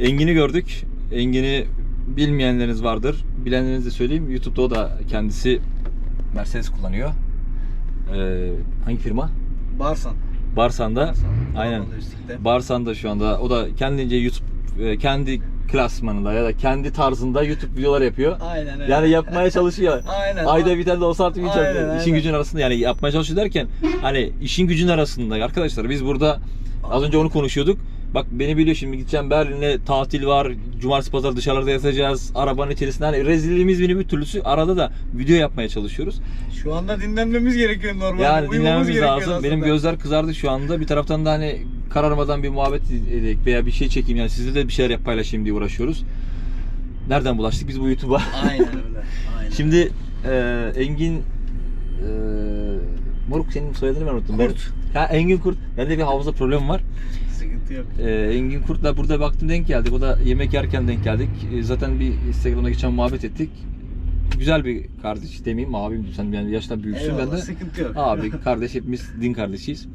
Engin'i gördük. Engin'i bilmeyenleriniz vardır. Bilenleriniz de söyleyeyim. YouTube'da o da kendisi Mercedes kullanıyor. Ee, hangi firma? Barsan. Barsan'da. Barsan. Aynen. Barsan'da şu anda. O da kendince YouTube e, kendi klasmanında ya da kendi tarzında YouTube videolar yapıyor. Aynen öyle. Yani yapmaya çalışıyor. Aynen. Ayda bir tane de artık hiç Aynen, aynen. İşin gücün arasında yani yapmaya çalışıyor derken hani işin gücün arasında arkadaşlar biz burada az önce onu konuşuyorduk. Bak beni biliyor şimdi gideceğim Berlin'e tatil var. Cumartesi pazar dışarıda yatacağız. Arabanın içerisinde hani rezilliğimiz beni bir türlüsü arada da video yapmaya çalışıyoruz. Şu anda dinlenmemiz gerekiyor normalde. Yani Uyumamız gerekiyor lazım. aslında. Benim gözler kızardı şu anda. Bir taraftan da hani kararmadan bir muhabbet edelim veya bir şey çekeyim yani sizle de bir şeyler yap paylaşayım diye uğraşıyoruz. Nereden bulaştık biz bu YouTube'a? Aynen öyle. Aynen. Şimdi e, Engin e, Moruk senin soyadını ben unuttum. Kurt. Ben, ha Engin Kurt. Bende bir hafıza problemi var. Sıkıntı yok. E, Engin Kurt'la burada baktım denk geldik. O da yemek yerken denk geldik. E, zaten bir Instagram'da geçen muhabbet ettik. Güzel bir kardeş demeyeyim abim sen yani yaşta büyüksün Eyvallah, ben de. sıkıntı yok. Abi kardeş hepimiz din kardeşiyiz.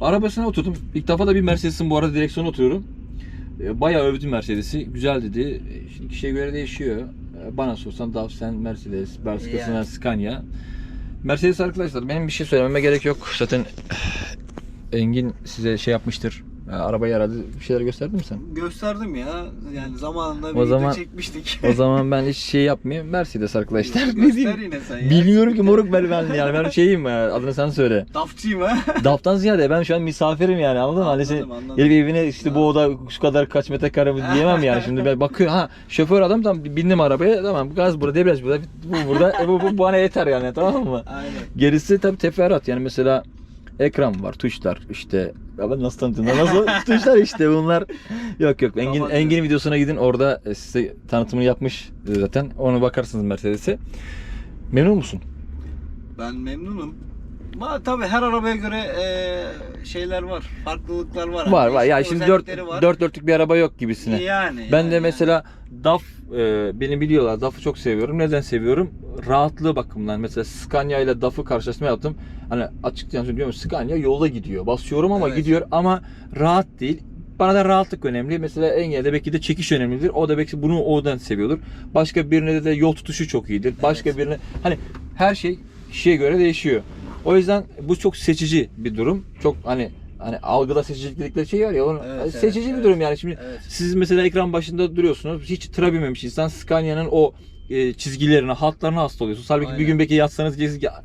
Arabasına oturdum. İlk defa da bir Mercedes'in bu arada direksiyona oturuyorum. E, Bayağı övdüm Mercedes'i. Güzel dedi. E, Şimdi kişiye göre değişiyor. E, Bana sorsan Davsen, Mercedes, başkasına Yani. Scania. Mercedes arkadaşlar benim bir şey söylememe gerek yok. Zaten Engin size şey yapmıştır. E, Arabayı aradı. Bir şeyler gösterdin mi sen? Gösterdim ya. Yani zamanında bir O video zaman- çekmiştik. O zaman ben hiç şey yapmayayım. Mercedes arkadaşlar. ne diyeyim? yine sen ya. Bilmiyorum ki moruk ben, ben yani ben şeyim ya, adını sen söyle. Dafçıyım ha. Daftan ziyade ben şu an misafirim yani anladın mı? Hani Anladım, şey, gelip evine işte bu oda şu kadar kaç metrekare mi diyemem yani. Şimdi ben bakıyorum ha şoför adam tam bindim arabaya tamam gaz burada debriyaj burada bu burada e, bu, bu bana yeter yani tamam mı? Aynen. Gerisi tabii teferruat yani mesela ekran var, tuşlar işte. Ya ben nasıl tanıtayım? lan? Nasıl tuşlar işte bunlar. Yok yok. Engin Kapat Engin videosuna gidin. Orada e, size tanıtımını yapmış e, zaten. Ona bakarsınız Mercedes'e. Memnun musun? Ben memnunum. Ama tabii her arabaya göre eee, şeyler var. Farklılıklar var. Var Hani var. Ya şimdi dört, özellikleri var. dört dörtlük bir araba yok gibisine. Yani. Ben de yani. mesela DAF e, beni biliyorlar. DAF'ı çok seviyorum. Neden seviyorum? Rahatlığı bakımından. Mesela Scania ile DAF'ı karşılaştırma yaptım. Hani açıkçası söylüyorum Scania yolda gidiyor. Basıyorum ama Evet. gidiyor ama rahat değil. Bana da rahatlık önemli. Mesela Engel'de belki de çekiş önemlidir. O da belki bunu oradan seviyordur. Başka birine de yol tutuşu çok iyidir. Başka Evet. birine hani her şey kişiye göre değişiyor. O yüzden bu çok seçici bir durum. Çok hani hani algıda seçicilik dedikleri şey var ya. Onun, Evet, evet, seçici bir evet. durum yani. Şimdi Evet. siz mesela ekran başında duruyorsunuz. Hiç tıra binmemiş insan Scania'nın o e, çizgilerine, hatlarına hasta oluyorsunuz. Halbuki bir Aynen. gün belki yatsanız diyeceksiniz ki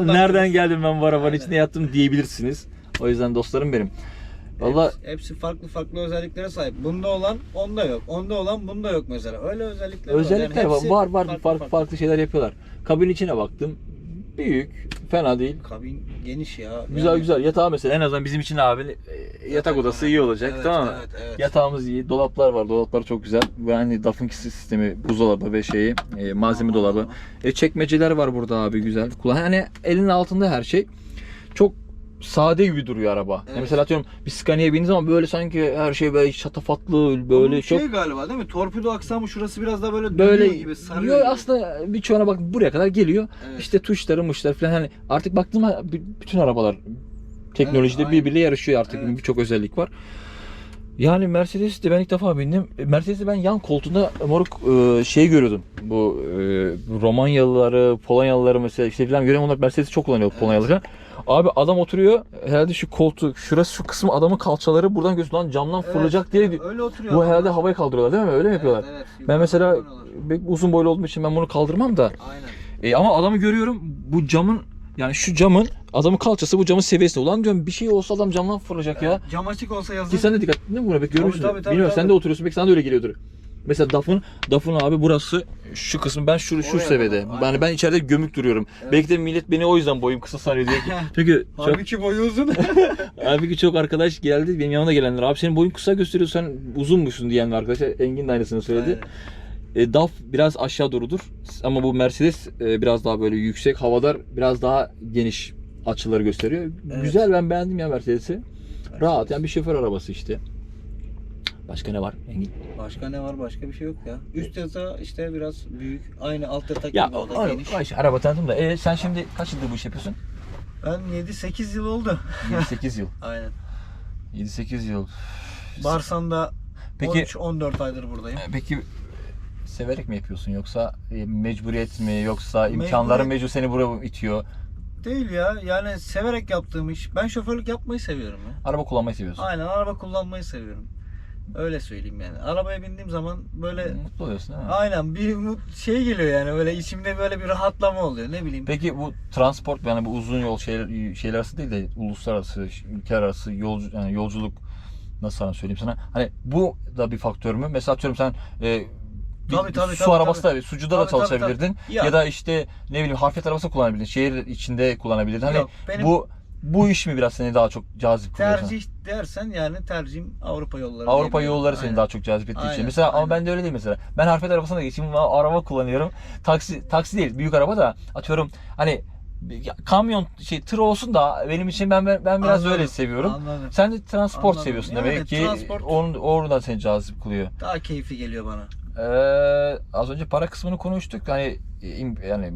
nereden geldim ben bu arabanın Aynen. içine yattım diyebilirsiniz. O yüzden dostlarım benim. Valla Hepsi, hepsi farklı farklı özelliklere sahip. Bunda olan onda yok. Onda olan bunda yok mesela. Öyle özellikler var. özellikler Yani var. hepsi Var var farklı farklı, farklı, şeyler yapıyorlar. Kabin içine baktım. Büyük, fena değil. Kabin geniş ya. Güzel Yani- güzel. Yatağı mesela en azından bizim için abi e, yatak odası iyi olacak Evet, tamam mı? Evet, evet. Yatağımız iyi. Dolaplar var. Dolaplar çok güzel. Ve hani Duff'ın sistemi buzdolabı ve şeyi e, malzeme dolabı. E, çekmeceler var burada abi güzel. Kullan hani elinin altında her şey. Çok sade gibi duruyor araba. Yani Evet. mesela atıyorum bir Scania'ya bindiğiniz zaman böyle sanki her şey böyle şatafatlı böyle çok şey galiba değil mi? Torpido aksamı şurası biraz daha böyle böyle gibi sarıyor. Yo, gibi. aslında birçoğuna bak buraya kadar geliyor. Evet. İşte tuşları muşları falan hani artık baktım ha, b- bütün arabalar teknolojide Evet, birbiriyle yarışıyor artık Evet. birçok özellik var. Yani Mercedes'te ben ilk defa bindim. Mercedes'te ben yan koltuğunda moruk e, şey görüyordum. Bu e, Romanyalıları, Polonyalıları mesela işte falan görüyorum onlar Mercedes'i çok kullanıyor Evet. Polonyalılar falan. Abi adam oturuyor herhalde şu koltuk şurası şu kısmı adamın kalçaları buradan gözü lan camdan Evet, fırlayacak diye Öyle oturuyor. bu herhalde havaya kaldırıyorlar değil mi? Öyle mi yapıyorlar? Evet, evet. Ben mesela uzun boylu olduğum için ben bunu kaldırmam da. Aynen. E, ama adamı görüyorum bu camın yani şu camın adamın kalçası bu camın seviyesinde. Ulan diyorum bir şey olsa adam camdan fırlayacak ya. Cam açık olsa yazın. Ki sen de dikkat ettin mi buna? Belki görüyorsun. tabii, tabii, Bilmiyorum sen tabii. de oturuyorsun belki sana da öyle geliyordur. Mesela DAF'ın DAF'ın abi burası şu kısmı ben şu şu Oraya seviyede. Yani ben içeride gömük duruyorum. Belki de millet beni o yüzden boyum kısa sanıyor diye. Çünkü çok Halbuki boyu uzun. Halbuki çok arkadaş geldi benim yanıma gelenler. Abi senin boyun kısa gösteriyor sen uzunmuşsun diyen arkadaşlar. Engin de aynısını söyledi. Aynen. E, DAF biraz aşağı doğrudur ama bu Mercedes e, biraz daha böyle yüksek havalar biraz daha geniş açıları gösteriyor. Evet. Güzel ben beğendim ya Mercedes'i. Rahat yani bir şoför arabası işte. Başka ne var Engin? Başka ne var? Başka bir şey yok ya. Üst yatağı işte biraz büyük. Aynı alt yatak Ya gibi o da geniş. işte araba tanıdım da e, sen şimdi kaç yıldır bu iş yapıyorsun? Ben 7-8 yıl oldu. 7-8 yıl. Aynen. 7-8 yıl. Barsan'da Peki 13-14 aydır buradayım. peki severek mi yapıyorsun yoksa e, mecburiyet mi yoksa imkanların mecbur seni buraya itiyor? Değil ya. Yani severek yaptığım iş. Ben şoförlük yapmayı seviyorum ya. Araba kullanmayı seviyorsun. Aynen araba kullanmayı seviyorum. Öyle söyleyeyim yani. Arabaya bindiğim zaman böyle Mutlu oluyorsun değil mi? aynen bir mut- şey geliyor yani böyle içimde böyle bir rahatlama oluyor ne bileyim. Peki bu transport yani bu uzun yol şeyler, şeyler arası değil de uluslararası, ülke arası yolcu, yani yolculuk nasıl sana söyleyeyim sana? Hani bu da bir faktör mü? Mesela atıyorum sen e, Tabii, tabii, su tabii, arabası tabii. da sucuda da Tabii, tabii, çalışabilirdin tabii. ya. Ya. da işte ne bileyim harfiyat arabası kullanabilirdin. Şehir içinde kullanabilirdin. Hani Yok, benim bu bu iş mi biraz seni daha çok cazip kılıyor? tercih dersen yani tercihim Avrupa yolları. Avrupa yolları seni daha çok cazip ettiği için. Aynen, Mesela ama aynen. ben de öyle değil mesela. Ben harfiyat arabasına da geçeyim. Araba kullanıyorum. Taksi taksi değil, büyük araba da atıyorum hani kamyon şey tır olsun da benim için ben ben, ben biraz Anladım, öyle seviyorum. Anladım. Sen de transport Anladım. seviyorsun Yani demek ki. transport- Onun oradan seni cazip kılıyor. Daha keyifli geliyor bana. Ee, az önce para kısmını konuştuk. Hani im- yani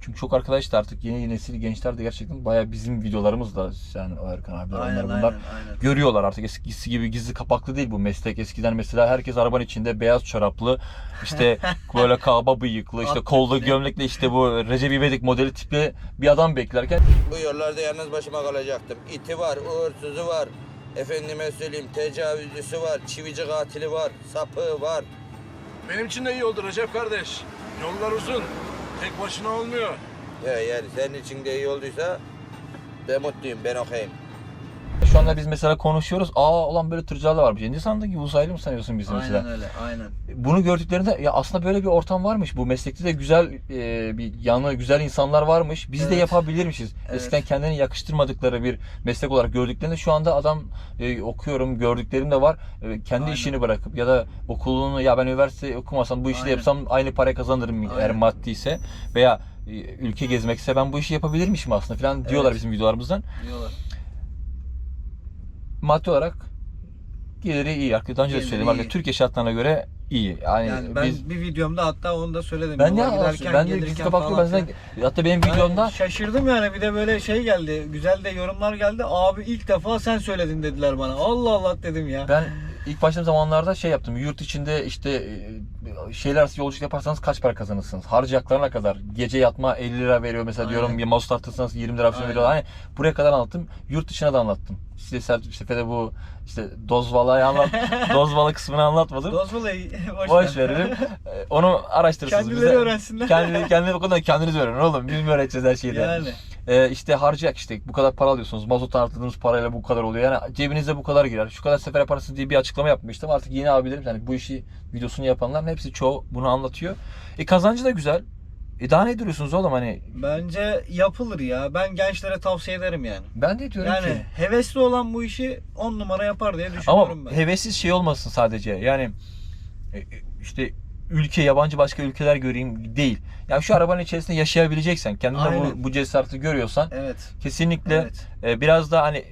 çünkü çok arkadaş da artık yeni nesil gençler de gerçekten bayağı bizim videolarımız da yani o Erkan abiler Aynen onlar aynen bunlar aynen. görüyorlar artık eskisi gibi gizli kapaklı değil bu meslek. Eskiden mesela herkes arabanın içinde beyaz çoraplı işte böyle kaba bıyıklı işte tipli. gömlekle işte bu Recep İvedik modeli tipli bir adam beklerken Bu yollarda yalnız başıma kalacaktım. İti var, uğursuzu var. Efendime söyleyeyim tecavüzcüsü var, çivici katili var, sapığı var. Benim için de iyi oldu Recep kardeş. Yollar uzun. Tek başına olmuyor. Ya yani senin için de iyi olduysa ben mutluyum, ben okeyim. Şu anda biz mesela konuşuyoruz. Aa ulan böyle tırcılar da varmış. Ne sandın ki uzaylı mı sanıyorsun bizi mesela? Aynen öyle aynen. bunu gördüklerinde ya aslında böyle bir ortam varmış. Bu meslekte de güzel e, bir yanı güzel insanlar varmış. Biz de Evet. yapabilirmişiz. Evet. Eskiden kendini yakıştırmadıkları bir meslek olarak gördüklerinde şu anda adam e, okuyorum gördüklerim de var. E, kendi Aynen. işini bırakıp ya da okulunu ya ben üniversite okumasam bu işi de Aynen. yapsam aynı para kazanırım eğer Aynen. maddiyse veya e, ülke gezmekse ben bu işi yapabilirmişim aslında falan diyorlar Evet. bizim videolarımızdan. Diyorlar. Maddi olarak geliri iyi. Arkadaşlar önce de Geliri söyledim. iyi. Türkiye şartlarına göre iyi. Yani, Yani ben biz bir videomda hatta onu da söyledim. Ben Yola ne giderken, ben de gelirken gizli kapaklı falan ben zaten filan. hatta benim Ben videomda şaşırdım yani bir de böyle şey geldi. Güzel de yorumlar geldi. Abi ilk defa sen söyledin dediler bana. Allah Allah dedim ya. ben ilk başladığım zamanlarda şey yaptım. Yurt içinde işte e, şeyler arası yolculuk yaparsanız kaç para kazanırsınız? Harcayacaklarına kadar. Gece yatma 50 lira veriyor mesela Aynen. diyorum. Bir mouse tartırsanız 20 lira falan Aynen. veriyor. Hani buraya kadar anlattım. Yurt dışına da anlattım. İşte seferde bu işte dozvalayı anlat dozvala kısmını anlatmadım. Dozvalayı boş, Boş ver. verelim. E, Onu araştırırsınız. Kendileri öğrensinler. Kendileri, kendileri o kadar kendiniz öğrenin oğlum. Biz mi öğreteceğiz her şeyi? Yani. Ee, işte harcayacak işte bu kadar para alıyorsunuz. Mazot artırdığınız parayla bu kadar oluyor. Yani cebinize bu kadar girer. Şu kadar sefer yaparsınız diye bir açıklama yapmıştım. Artık yeni abilerim yani bu işi videosunu yapanların hepsi çoğu bunu anlatıyor. E kazancı da güzel. E daha ne duruyorsunuz oğlum hani Bence yapılır ya. Ben gençlere tavsiye ederim yani. ben de diyorum Yani ki. hevesli olan bu işi 10 numara yapar diye Ama düşünüyorum ben. hevessiz şey olmasın sadece. Yani e, işte ülke yabancı başka ülkeler göreyim değil. Ya şu arabanın içerisinde yaşayabileceksen, kendinde bu, bu cesareti görüyorsan Evet. kesinlikle Evet. e, biraz da hani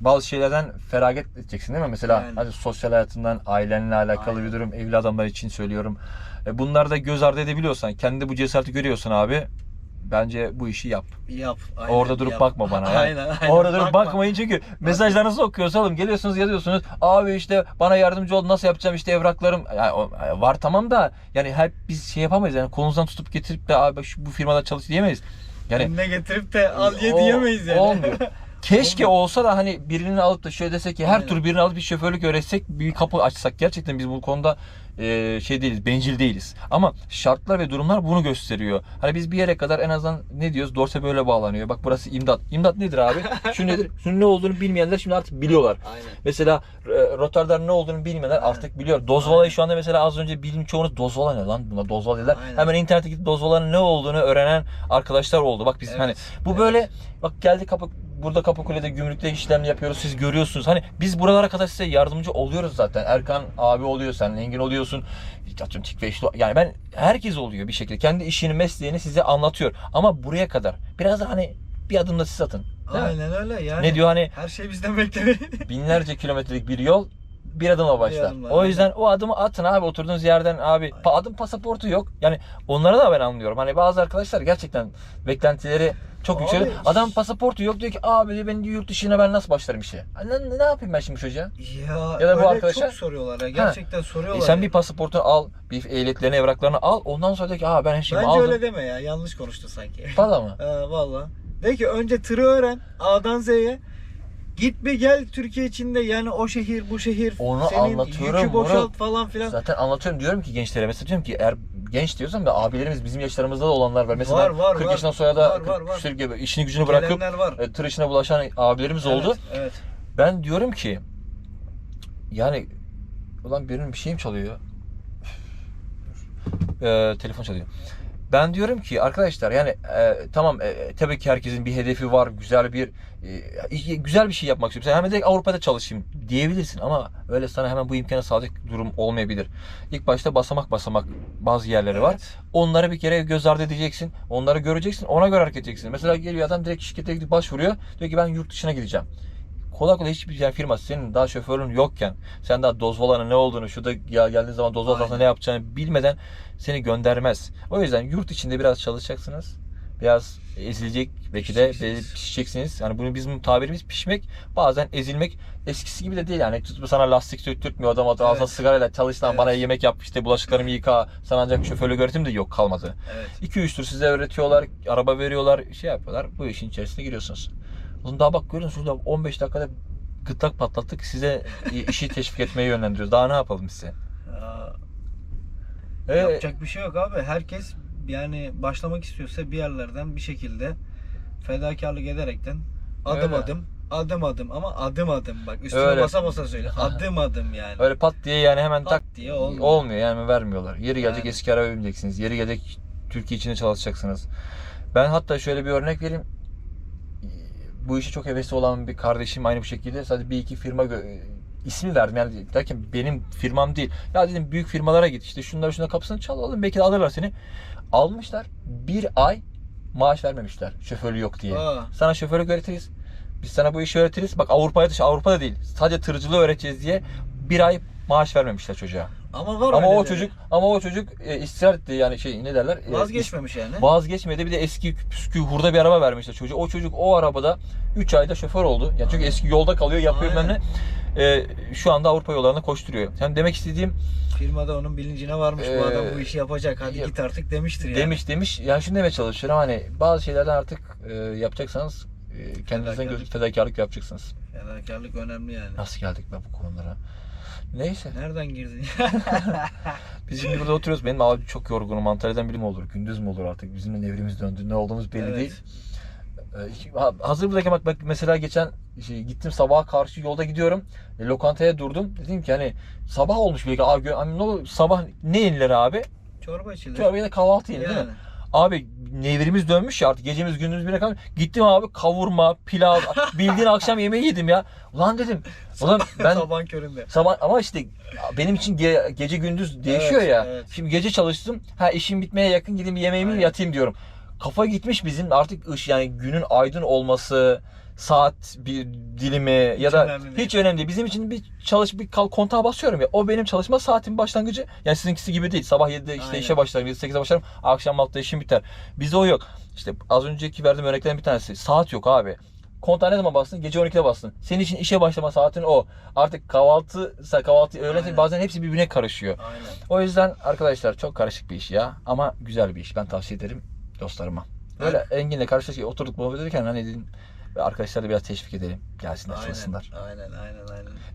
bazı şeylerden feragat edeceksin değil mi? Mesela Yani. sosyal hayatından, ailenle alakalı Aynen. bir durum, evli adamlar için söylüyorum. E, bunları da göz ardı edebiliyorsan, kendi bu cesareti görüyorsan abi bence bu işi yap. Yap. aynen, Orada durup yap. bakma bana ya. aynen, aynen. Orada durup Bakma. bakmayın çünkü mesajlarınızı okuyoruz oğlum. Geliyorsunuz yazıyorsunuz. Abi işte bana yardımcı ol nasıl yapacağım işte evraklarım. Yani o- var tamam da yani hep biz şey yapamayız yani kolunuzdan tutup getirip de abi şu, bu firmada çalış diyemeyiz. Yani Önüne getirip de al ye diyemeyiz yani. Olmuyor. Keşke olsa da hani birini alıp da şöyle desek ki her Aynen. tur birini alıp bir şoförlük öğretsek bir kapı açsak. Gerçekten biz bu konuda e, şey değiliz, bencil değiliz. Ama şartlar ve durumlar bunu gösteriyor. Hani biz bir yere kadar en azından ne diyoruz? Dorse böyle bağlanıyor. Bak burası imdat. İmdat nedir abi? Şu nedir? Şunun ne olduğunu bilmeyenler şimdi artık biliyorlar. Aynen. Mesela e, Rotterdam ne olduğunu bilmeyenler Aynen. artık biliyor. Dozvalayı şu anda mesela az önce bilim çoğunuz dozvala ne lan? Buna dozvala dediler. Aynen. Hemen internete gidip dozvalanın ne olduğunu öğrenen arkadaşlar oldu. Bak biz Evet, hani bu evet. böyle bak geldi kapı burada Kapıkule'de gümrükte işlemini yapıyoruz. Siz görüyorsunuz. Hani biz buralara kadar size yardımcı oluyoruz zaten. Erkan abi oluyor, sen Engin oluyorsun. Atıyorum Tikve yani ben herkes oluyor bir şekilde. Kendi işini, mesleğini size anlatıyor. Ama buraya kadar biraz da hani bir adım da siz atın. Değil mi? Aynen öyle yani. Ne diyor hani Her şey bizden bekleniyor. binlerce kilometrelik bir yol bir adımla başla. adımla, o yüzden o adımı atın abi oturduğunuz yerden abi. Pa- adım pasaportu yok. Yani onlara da ben anlıyorum. Hani bazı arkadaşlar gerçekten beklentileri çok Abi- yüksek. Adam pasaportu yok diyor ki abi diyor ben diyor, yurt dışına ben nasıl başlarım işe? Ne, ne yapayım ben şimdi çocuğa? Ya, Ya da bu öyle arkadaşa- çok soruyorlar ya. Gerçekten E soruyorlar. sen ya. bir pasaportunu al, bir ehliyetlerini, evraklarını al. Ondan sonra diyor ki aa ben her şeyimi Bence aldım. öyle deme ya. Yanlış konuştu sanki. Valla mı? Ha, valla. De ki önce tırı öğren. A'dan Z'ye. Git bir gel Türkiye içinde yani o şehir bu şehir Onu senin anlatıyorum, yükü boşalt Murat. falan filan. Zaten anlatıyorum diyorum ki gençlere mesela diyorum ki eğer genç diyorsam da abilerimiz bizim yaşlarımızda da olanlar var. Mesela Var, var, 40 var. yaşından sonra da Var, var, 40 var. gibi işini gücünü bırakıp Gelenler var. e, tır işine bulaşan abilerimiz oldu. Evet, evet. Ben diyorum ki yani ulan birinin bir şeyim çalıyor ya. Ee, telefon çalıyor. Ben diyorum ki arkadaşlar yani e, tamam e, tabii ki herkesin bir hedefi var. Güzel bir e, güzel bir şey yapmak istiyorum. Sen hemen direkt Avrupa'da çalışayım diyebilirsin ama öyle sana hemen bu imkanı sağlayacak durum olmayabilir. İlk başta basamak basamak bazı yerleri var. Evet. Onları bir kere göz ardı edeceksin. Onları göreceksin. Ona göre hareket edeceksin. Mesela geliyor adam direkt şirkete gidip başvuruyor. Diyor ki ben yurt dışına gideceğim. Kolay kolay hiçbir yer firma senin daha şoförün yokken sen daha dozvalanın ne olduğunu şurada gel, geldiğin zaman aslında ne yapacağını bilmeden seni göndermez. O yüzden yurt içinde biraz çalışacaksınız. Biraz ezilecek belki de Pişeceksiniz. pişeceksiniz. Yani bunu bizim tabirimiz pişmek. Bazen ezilmek eskisi gibi de değil yani. Tutup sana lastik söktürtmüyor adam adam Evet. sigarayla çalış lan Evet. bana yemek yap işte bulaşıklarımı yıka. Sana ancak şoförlük öğretim de yok kalmadı. Evet. 2-3 tur size öğretiyorlar, araba veriyorlar, şey yapıyorlar. Bu işin içerisine giriyorsunuz. Oğlum daha bak görüyorsunuz şurada 15 dakikada gırtlak patlattık. Size işi teşvik etmeye yönlendiriyoruz. Daha ne yapalım size? Ya, Ee, Yapacak bir şey yok abi. Herkes yani başlamak istiyorsa bir yerlerden bir şekilde fedakarlık ederekten adım Öyle. adım adım adım ama adım adım bak üstüne Öyle. basa basa söyle. Adım adım yani. öyle pat diye yani hemen Pat tak diye olmuyor. olmuyor yani vermiyorlar. Yeri gelecek Yani. eski araba bineceksiniz. Yeri gelecek Türkiye içinde çalışacaksınız. Ben hatta şöyle bir örnek vereyim. Bu işi çok hevesli olan bir kardeşim aynı bu şekilde sadece bir iki firma ismi verdim yani derken benim firmam değil. Ya dedim büyük firmalara git işte şunları şunları kapısını çal oğlum belki de alırlar seni. Almışlar bir ay maaş vermemişler şoförlüğü yok diye. Aa. Sana şoförlük öğretiriz. Biz sana bu işi öğretiriz. Bak Avrupa'ya dışı Avrupa'da değil. Sadece tırcılığı öğreteceğiz diye bir ay maaş vermemişler çocuğa. Ama var Ama o öyleleri. çocuk ama o çocuk e, ısrar etti yani şey ne derler? E, vazgeçmemiş yani. Vazgeçmedi. Bir de eski püskü hurda bir araba vermişler çocuğa. O çocuk o arabada 3 ayda şoför oldu. Yani çünkü eski yolda kalıyor, yapıyor Aynen. ne. E, şu anda Avrupa yollarında koşturuyor. Yani demek istediğim Firmada onun bilincine varmış bu Ee, adam bu işi yapacak. Hadi ya- git artık demiştir yani. demiş demiş. Yani şunu demeye çalışıyorum hani bazı şeylerden artık e, yapacaksanız e, kendinizden Fedakarlık. fedakarlık yapacaksınız. Fedakarlık önemli yani. Nasıl geldik ben bu konulara? Neyse. Nereden girdin? Biz şimdi burada oturuyoruz. Benim abi çok yorgunum. Antalya'dan biri mi olur? Gündüz mü olur artık? Bizim nevrimiz döndü. Ne olduğumuz belli Evet. değil. Ee, ha- Hazır buradayken bak, bak mesela geçen şey, gittim sabaha karşı yolda gidiyorum. E, lokantaya durdum. Dedim ki hani sabah olmuş belki. Abi, hani ne olur sabah ne yenilir abi? Çorba içilir. Çorba ya da kahvaltı yenir değil yani. mi? Abi nevrimiz dönmüş ya artık gecemiz gündüz bire kalmış. Gittim abi kavurma, pilav, bildiğin akşam yemeği yedim ya. Ulan dedim. Ulan ben Sabahın köründe. Sabah ama işte benim için ge- gece gündüz değişiyor Evet, ya. evet. Şimdi gece çalıştım. Ha işim bitmeye yakın gideyim bir yemeğimi Aynen. yatayım diyorum. Kafa gitmiş bizim artık ış yani günün aydın olması, saat bir dilimi ya da önemli değil. hiç önemli değil. Bizim için bir çalış bir kal kontağa basıyorum ya. O benim çalışma saatim başlangıcı. Yani sizinkisi gibi değil. Sabah 7'de işte Aynen. işe başlarım, 7-8'e başlarım. Akşam 6'da işim biter. Bizde o yok. İşte az önceki verdiğim örneklerin bir tanesi. Saat yok abi. Kontağa ne zaman bastın? Gece 12'de bastın. Senin için işe başlama saatin o. Artık kahvaltı, kahvaltı, öğlen Aynen. bazen hepsi birbirine karışıyor. Aynen. O yüzden arkadaşlar çok karışık bir iş ya. Ama güzel bir iş. Ben tavsiye ederim dostlarıma. Böyle Engin'le karşılaştık. Oturduk muhabbet ederken hani dedim arkadaşları da biraz teşvik edelim. Gelsinler Aynen. çalışsınlar. Aynen aynen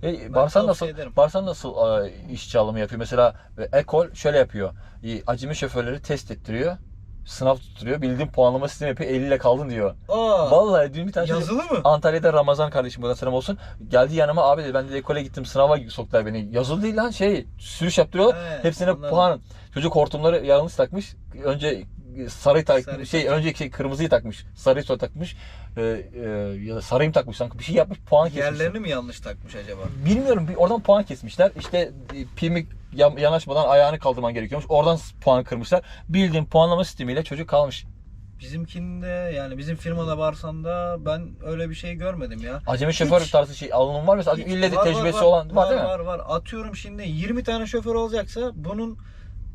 aynen. E, Barsan nasıl. Barsan nasıl e, işçi alımı yapıyor? Mesela e, Ekol şöyle yapıyor. E, acemi şoförleri test ettiriyor. Sınav tutturuyor. Bildiğin puanlama sistemi yapıyor. 50 ile kaldın diyor. Aa, Vallahi dün bir tane yazılı mı? Antalya'da Ramazan kardeşim burada selam olsun. Geldi yanıma abi dedi ben de ekole gittim sınava soktular beni. Yazılı değil lan şey sürüş yaptırıyorlar. He, Hepsine anladım. puan. Çocuk hortumları yanlış takmış. Önce sarıyı tak Sarı şey takmış. önceki şey kırmızıyı takmış. Sarıyı sonra takmış. Ee, e, ya da sarıyı mı takmış sanki bir şey yapmış puan kesmiş. Yerlerini mi yanlış takmış acaba? Bilmiyorum bir oradan puan kesmişler. İşte e, pimi yan- yanaşmadan ayağını kaldırman gerekiyormuş. Oradan puan kırmışlar. Bildiğin puanlama sistemiyle çocuk kalmış. Bizimkinde yani bizim firmada Barsan'da ben öyle bir şey görmedim ya. Acemi şoför Hiç. tarzı şey alımı var mı? Hiç- İlle de var, var, tecrübesi var. olan var, değil mi? Var var. Atıyorum şimdi 20 tane şoför olacaksa bunun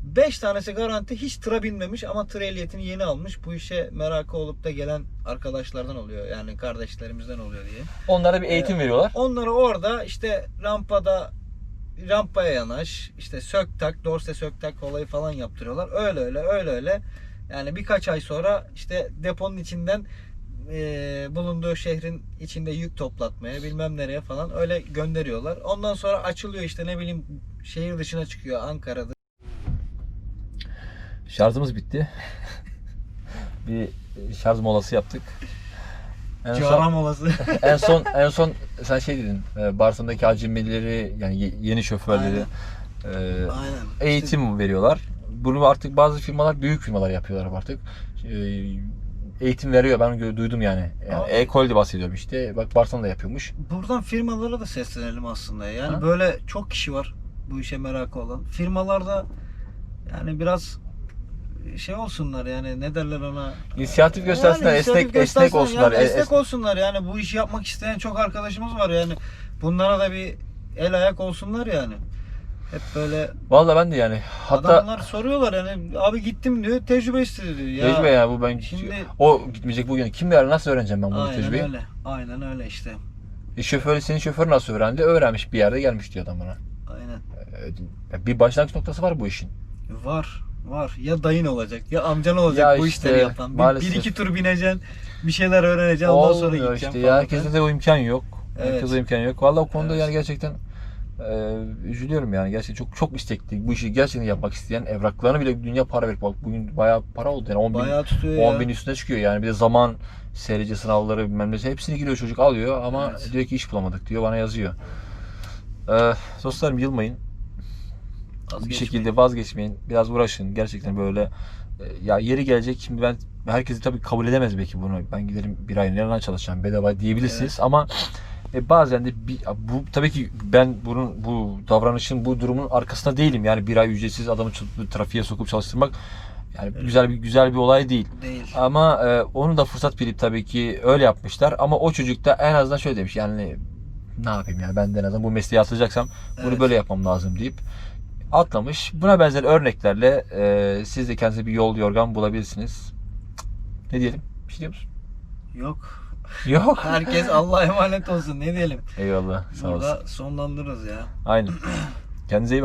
5 tanesi garanti hiç tıra binmemiş ama tır ehliyetini yeni almış. Bu işe merakı olup da gelen arkadaşlardan oluyor. Yani kardeşlerimizden oluyor diye. Onlara bir eğitim veriyorlar. Onları orada işte rampada rampaya yanaş, işte sök tak, dorse sök tak olayı falan yaptırıyorlar. Öyle öyle öyle öyle. Yani birkaç ay sonra işte deponun içinden eee, bulunduğu şehrin içinde yük toplatmaya bilmem nereye falan öyle gönderiyorlar. Ondan sonra açılıyor işte ne bileyim şehir dışına çıkıyor Ankara'da. Şarjımız bitti. bir şarj molası yaptık. En son, Caram olası. en son en son sen şey dedin. E, Barsan'daki acemileri yani ye- yeni şoförleri e, Aynen. eğitim veriyorlar. Bunu artık bazı firmalar büyük firmalar yapıyorlar artık. E, eğitim veriyor. Ben duydum yani. Yani. Ekol'de bahsediyorum işte. Bak Barsan da yapıyormuş. Buradan firmalara da seslenelim aslında. Yani Ha? böyle çok kişi var bu işe merakı olan. Firmalarda yani biraz şey olsunlar yani ne derler ona İnisiyatif göstersinler, esnek inisiyatif esnek göstersinler, olsunlar. yani E- esnek es- olsunlar yani bu işi yapmak isteyen çok arkadaşımız var yani. Bunlara da bir el ayak olsunlar yani. Hep böyle Vallahi ben de yani hatta adamlar soruyorlar yani abi gittim diyor tecrübe istedi diyor. Ya, tecrübe ya bu ben Şimdi- o gitmeyecek bugün kim bilir nasıl öğreneceğim ben bu Aynen tecrübeyi? öyle. Aynen öyle işte. E, şoförü senin şoförü nasıl öğrendi? Öğrenmiş bir yerde gelmiş diyor adam bana. Aynen. E, bir başlangıç noktası var bu işin. Var. Var. Ya dayın olacak ya amcan olacak Ya bu işte, işleri yapan. Bir, maalesef. bir iki tur bineceksin. Bir şeyler öğreneceksin. Ondan sonra Olmuyor gideceksin işte falan. ya herkeste de o imkan yok. Evet. Herkese imkan yok. Vallahi o konuda Evet. yani gerçekten e, üzülüyorum yani. Gerçekten çok çok istekli. Bu işi gerçekten yapmak isteyen evraklarını bile dünya para verip bak bugün bayağı para oldu yani 10 bin, Bayağı tutuyor 10 ya. bin üstüne çıkıyor yani bir de zaman serici sınavları bilmem nesi hepsini giriyor çocuk alıyor ama Evet. diyor ki iş bulamadık diyor bana yazıyor. Ee, dostlarım yılmayın. Bir şekilde vazgeçmeyin. Biraz uğraşın. Gerçekten böyle e, ya yeri gelecek. Şimdi ben herkesi tabii kabul edemez belki bunu. Ben giderim bir ay nereden çalışacağım bedava diyebilirsiniz ama e, bazen de bir, bu tabii ki ben bunun bu davranışın bu durumun arkasında değilim. Yani bir ay ücretsiz adamı trafiğe sokup çalıştırmak yani güzel bir güzel bir olay değil. Değil. Ama e, onu da fırsat bilip tabii ki öyle yapmışlar. Ama o çocuk da en azından şöyle demiş yani ne yapayım ya ben de en azından bu mesleği atılacaksam bunu Evet. böyle yapmam lazım deyip atlamış. Buna benzer örneklerle e, siz de kendinize bir yol yorgan bulabilirsiniz. Ne diyelim? Bir şey diyor musun? Yok. Yok. Herkes Allah'a emanet olsun. Ne diyelim? Eyvallah. Sağ. Burada sonlandırırız ya. Aynen. Kendinize iyi bakın.